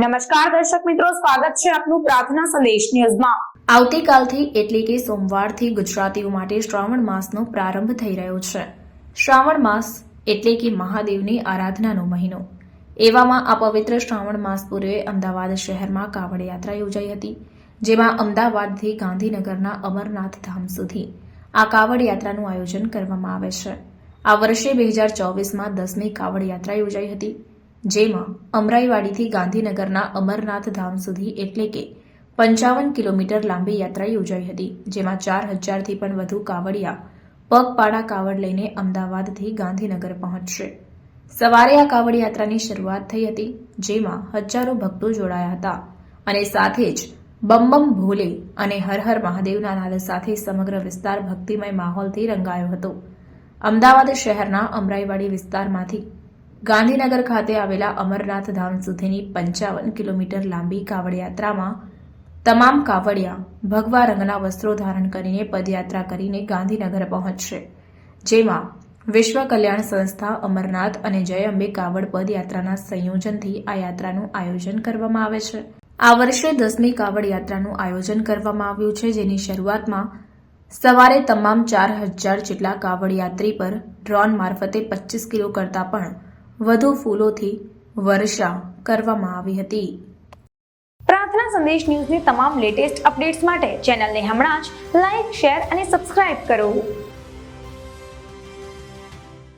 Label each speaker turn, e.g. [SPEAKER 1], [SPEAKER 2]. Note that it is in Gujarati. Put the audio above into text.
[SPEAKER 1] નમસ્કાર દર્શક મિત્રો, સ્વાગત છે આપનું પ્રાર્થના સંદેશ ન્યૂઝમાં.
[SPEAKER 2] આવતીકાલથી એટલે કે સોમવારથી ગુજરાતીઓ માટે શ્રાવણ માસનો પ્રારંભ થઈ રહ્યો છે. શ્રાવણ માસ એટલે કે મહાદેવની આરાધનાનો મહિનો. એવામાં આ પવિત્ર શ્રાવણ માસ પૂર્વે અમદાવાદ શહેરમાં કાવડ યાત્રા યોજાઈ હતી, જેમાં અમદાવાદથી ગાંધીનગરના અમરનાથ ધામ સુધી આ કાવડ યાત્રાનું આયોજન કરવામાં આવે છે. આ વર્ષે બે હજાર ચોવીસમાં દસમી કાવડ યાત્રા યોજાઈ હતી. જેમાં અમરાઈવાડીથી ગાંધીનગરના અમરનાથ ધામ સુધી એટલે કે પંચાવન કિલોમીટર લાંબી યાત્રા યોજાઈ હતી, જેમાં ચાર હજારથી પણ વધુ કાવડિયા પગપાળા કાવડ લઈને અમદાવાદથી ગાંધીનગર પહોંચશે. સવારે આ કાવડ યાત્રાની શરૂઆત થઈ હતી, જેમાં હજારો ભક્તો જોડાયા હતા અને સાથે જ બમ ભોલે અને હર હર મહાદેવના નાદ સાથે સમગ્ર વિસ્તાર ભક્તિમય માહોલથી રંગાયો હતો. અમદાવાદ શહેરના અમરાઈવાડી વિસ્તારમાંથી ગાંધીનગર ખાતે આવેલા અમરનાથ ધામ સુધીની પંચાવન કિલોમીટર લાંબી કાવડ યાત્રામાં તમામ કાવડિયા ભગવા રંગના વસ્ત્રો ધારણ કરીને પદયાત્રા કરીને ગાંધીનગર પહોંચશે, જેમાં વિશ્વ કલ્યાણ સંસ્થા અમરનાથ અને જય અંબે કાવડ પદયાત્રાના સંયોજનથી આ યાત્રાનું આયોજન કરવામાં આવે છે. આ વર્ષે દસમી કાવડ યાત્રાનું આયોજન કરવામાં આવ્યું છે, જેની શરૂઆતમાં સવારે તમામ ચાર હજાર જેટલા કાવડ યાત્રી પર ડ્રોન મારફતે પચીસ કિલો કરતાં પણ વધુ ફૂલોથી વર્ષા કરવામાં આવી હતી.
[SPEAKER 1] પ્રાર્થના સંદેશ ન્યૂઝની તમામ લેટેસ્ટ અપડેટ્સ માટે ચેનલને હમણાં જ લાઈક, શેર અને સબસ્ક્રાઇબ કરો.